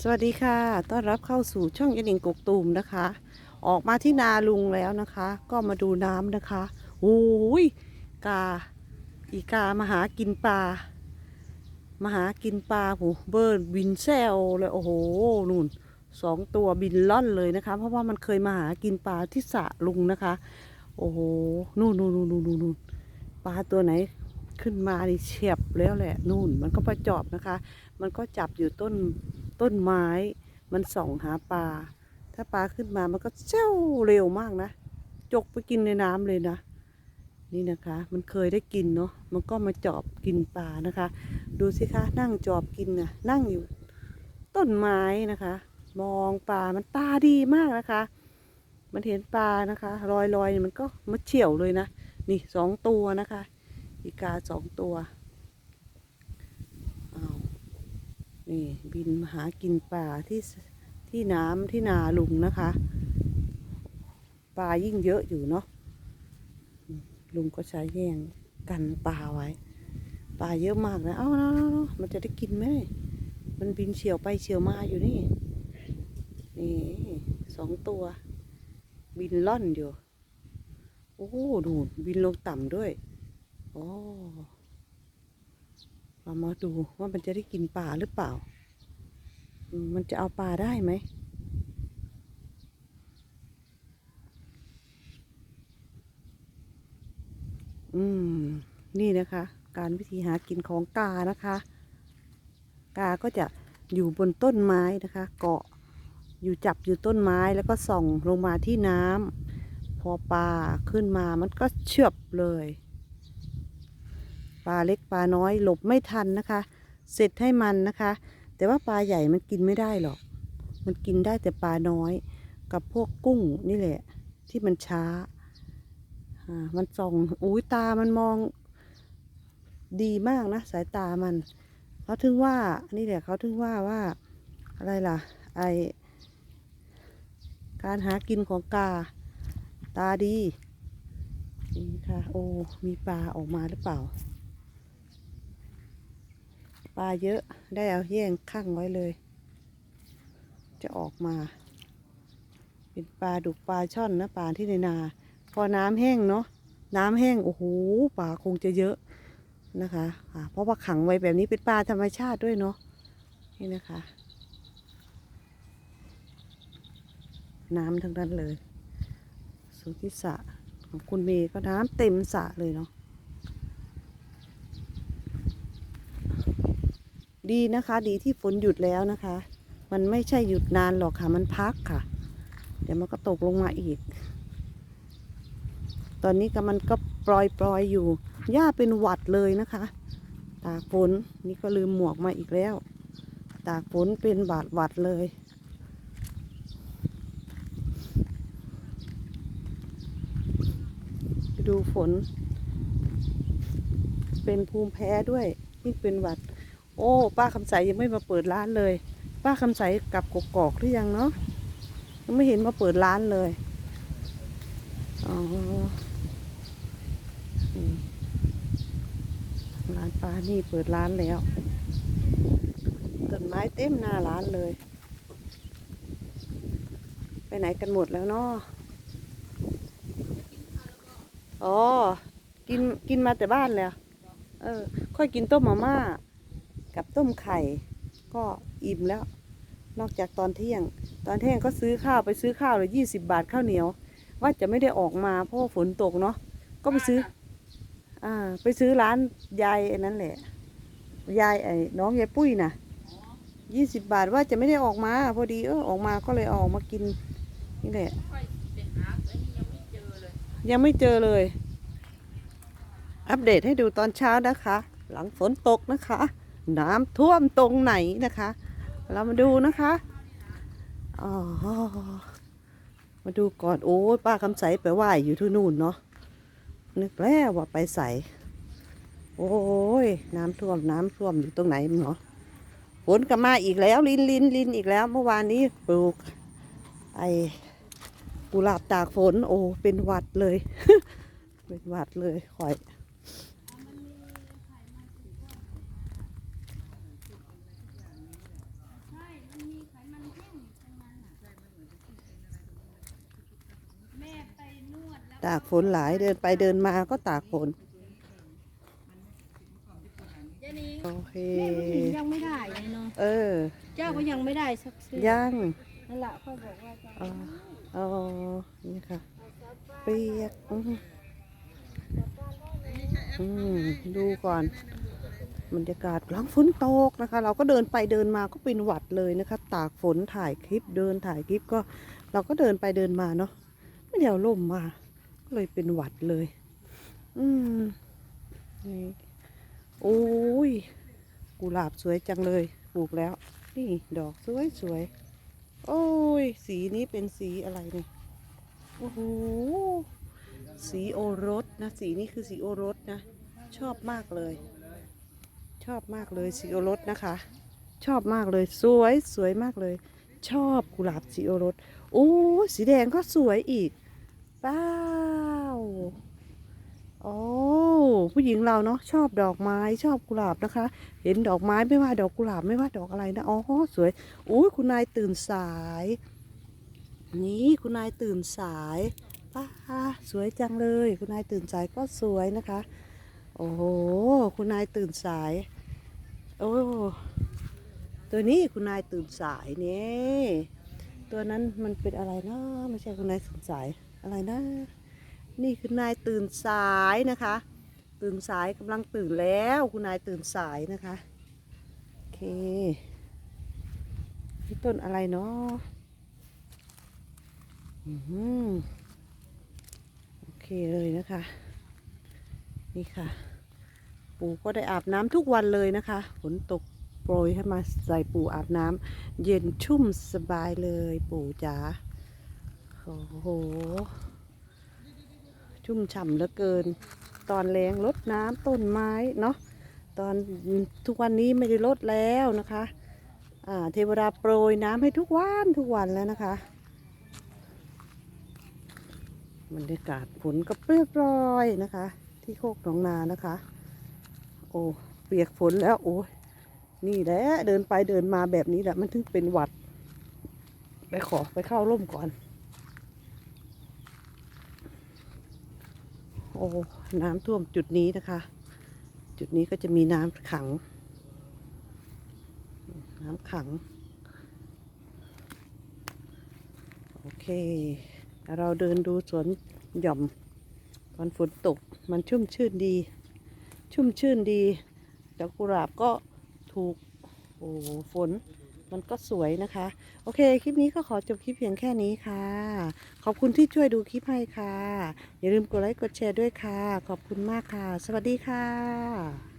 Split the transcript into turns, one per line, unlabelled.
สวัสดีค่ะ ต้อนรับเข้าสู่ช่องยะนิงกกตูมนะคะ ออกมาที่นาลุงแล้วนะคะ ก็มาดูน้ำนะคะโอ้ยกา อีกามาหากินปลา มาหากินปลาโหเบิร์นบินแซวเลยโอ้โหนู่นสองตัวบินล่อนเลยนะคะ เพราะว่ามันเคยมาหากินปลาที่สะลุงนะคะ โอ้โหนู่นนู่นนู่นนู่นนู่นปลาตัวไหนขึ้นมานี่เฉียบแล้วแหละนู่น มันก็ประจอบนะคะ มันก็จับอยู่ต้น ต้นไม้มันส่องหาปลา ถ้าปลาขึ้นมามันก็เจ้าเร็วมากนะ จกไปกินในน้ำเลยนะ นี่นะคะ มันเคยได้กินเนาะ มันก็มาจอบกินปลานะคะ ดูสิคะ นั่งจอบกินนะนั่งอยู่ต้นไม้นะคะ มองปลา มันตาดีมากนะคะ มันเห็นปลานะคะลอยลอยๆมันก็มาเฉี่ยวเลยนะ นี่สองตัวนะคะ อีกาสองตัวอ้าว นี่บินมาหากินปลาที่ที่น้ำที่นาลุงนะคะ ปลายิ่งเยอะอยู่เนาะลุงก็ใช้แย่งกันปลาไว้ ปลาเยอะมากนะ เอ้าเอาเอาเอามันจะได้กินไหม มันบินเฉียวไปเฉียวมาอยู่นี่ นี่สองตัว บินล่อนอยู่ โอ้ ดูบินลงต่ำด้วย โอ้ เรามาดูว่ามันจะได้กินปลาหรือเปล่ามมันจะเอาปลาได้ไหม อืม นี่นะคะ การวิธีหากินของกานะคะ กาก็จะอยู่บนต้นไม้นะคะ เกาะ อยู่จับอยู่ต้นไม้แล้วก็ส่องลงมาที่น้ำพอปลาขึ้นมามันก็เชือบเลย ปลาเล็กปลาน้อยหลบไม่ทันนะคะ เสร็จให้มันนะคะ แต่ว่าปลาใหญ่มันกินไม่ได้หรอก มันกินได้แต่ปลาน้อย กับพวกกุ้งนี่แหละ ที่มันช้าอ่ามันส่องอุ้ยตามันมอง ดีมากนะ สายตามันเขาถึงว่านี่แหละเขาถึงว่าว่าอะไรล่ะ ไอการหากินของกา ตาดีนี่ค่ะ โอ้ มีปลาออกมาหรือเปล่า ปลาเยอะได้เอาแย่งข้างไว้เลย จะออกมา เป็นปลาดุกปลาช่อนนะปลาที่ในนา พอน้ำแห้งเนาะน้ำแห้งโอ้โหปลาคงจะเยอะนะคะอ่าเพราะว่าขังไว้แบบนี้เป็นปลาธรรมชาติด้วยเนาะนี่นะคะ น้ำทั้งนั้นเลยสุทธิสะของคุณเมย์ก็น้ำเต็มสระเลยเนาะ ดีนะคะ ดีที่ฝนหยุดแล้วนะคะ มันไม่ใช่หยุดนานหรอกค่ะ มันพักค่ะ เดี๋ยวมันก็ตกลงมาอีก ตอนนี้ก็มันก็ปล่อยปลอยอยู่ หญ้าเป็นหวัดเลยนะคะ ตากฝนนี่ก็ลืมหมวกมาอีกแล้ว ตากฝนเป็นบาดหวัดเลยดูฝน เป็นภูมิแพ้ด้วยยิ่งเป็นหวัด โอ้ ป้าคำใสยังไม่มาเปิดร้านเลย ป้าคำใสกลับกกอกหรือยังเนาะยังไม่เห็นมาเปิดร้านเลยอ๋อร้านป้านี่เปิดร้านแล้วต้นไม้เต็มหน้าร้านเลย ไปไหนกันหมดแล้วเนาะอ๋อ กินกินมาแต่บ้านแล้ว เออ ค่อยกินต้มมาม่า กับต้มไข่ ก็อิ่มแล้ว นอกจากตอนเที่ยง ตอนเที่ยงก็ซื้อข้าวไปซื้อข้าวเลยยี่สิบาทข้าวเหนียว ว่าจะไม่ได้ออกมาเพราะฝนตกเนาะก็ไปซื้อ อ่า ไปซื้อร้านยายไอ้นั่นแหละ ยายไอ้น้องยายปุ้ยน่ะยี่สิบาทว่าจะไม่ได้ออกมา พอดีเออออกมาก็เลยเอาออกมากินนี่แหละ
ยังไม่เจอเลย
อัปเดตให้ดูตอนเช้านะคะ หลังฝนตกนะคะ น้ำท่วมตรงไหนนะคะ เรามาดูนะคะอ๋อมาดูก่อนโอ้ยป้าคำใสไปไหวอยู่ที่นู่นเนาะนึกแล้วว่าไปใสโอ้ยน้ำท่วมน้ำท่วมอยู่ตรงไหนเนาะฝนก็มาอีกแล้วลินลินลินอีกแล้ว เมื่อวานนี้ปลูก ไอกุหลาบตากฝน โอ้เป็นหวัดเลย เป็นหวัดเลยคอย
ใช่ มันมี
ตากฝนหลายเดินไปเดินมาก็ตากฝน
เจนิง
โอเค
แม่ผู้หญิงยังไม่ได้เลยเนาะ
เออ
เจ้าก็ยังไม่ได้สักเสื้อ
ยัง
นั่นแหละเขาบอกว่าจะ
อ๋ออ๋อนี่ค่ะ เปียก อืมอืมดูก่อนบรรยากาศหลังฝนตกนะคะ เราก็เดินไปเดินมาก็เป็นหวัดเลยนะคะ ตากฝนถ่ายคลิปเดินถ่ายคลิปก็ เราก็เดินไปเดินมาเนาะไม่ได้เอาล่มมาก็ เลยเป็นหวัดเลย อืมนี่โอ้ย กุหลาบสวยจังเลย ปลูกแล้ว นี่ดอกสวยสวยๆโอ้ย สีนี้เป็นสีอะไรเนี่ย โอ้โห สีโอรสนะ สีนี้คือสีโอรสนะ ชอบมากเลย ชอบมากเลยสีโอรสนะคะ ชอบมากเลย สวยสวยมากเลย ชอบกุหลาบสีโอรส โอ้ สีแดงก็สวยอีก เป้าวโอ้ผู้หญิงเราเนาะชอบดอกไม้ชอบกุหลาบนะคะ เห็นดอกไม้ไม่ว่าดอกกุหลาบไม่ว่าดอกอะไรนะอ๋อสวยโอ้ยคุณนายตื่นสาย นี่คุณนายตื่นสายป้าสวยจังเลย คุณนายตื่นสายก็สวยนะคะ โอ้โหคุณนายตื่นสาย โอ้ตัวนี้คุณนายตื่นสายนี่ตัวนั้นมันเป็นอะไรนะไม่ใช่คุณนายตื่นสาย อะไรนะ นี่คือนายตื่นสายนะคะ ตื่นสายกำลังตื่นแล้วคุณนายตื่นสายนะคะโอเคนี่ต้นอะไรเนาะอืมโอเคเลยนะคะ นี่ค่ะ ปู่ก็ได้อาบน้ำทุกวันเลยนะคะฝนตกโปรยให้มาใส่ปู่อาบน้ำเย็นชุ่มสบายเลยปู่จ๋า โอ้โห ชุ่มฉ่ำเหลือเกิน ตอนแรงลดน้ำต้นไม้เนาะตอนทุกวันนี้ไม่ได้ลดแล้วนะคะอ่าเทวดาโปรยน้ำให้ทุกวันทุกวันแล้วนะคะบรรยากาศฝนก็เปรี้ยกรอยนะคะ ที่โคกหนองนานะคะ โอ้เปียกฝนแล้วโอ้ยนี่แหละเดินไปเดินมาแบบนี้แหละมันถึงเป็นหวัด ไปขอไปเข้าร่มก่อน โอ้น้ำท่วมจุดนี้นะคะ จุดนี้ก็จะมีน้ำขัง น้ำขัง โอเค เราเดินดูสวนหย่อมตอนฝนตกมันชุ่มชื่นดี ชุ่มชื่นดีดอกกุหลาบก็ถูก โอ้ฝน มันก็สวยนะคะ โอเค คลิปนี้ก็ขอจบคลิปเพียงแค่นี้ค่ะ ขอบคุณที่ช่วยดูคลิปให้ค่ะ อย่าลืมกดไลค์กดแชร์ด้วยค่ะ ขอบคุณมากค่ะ สวัสดีค่ะ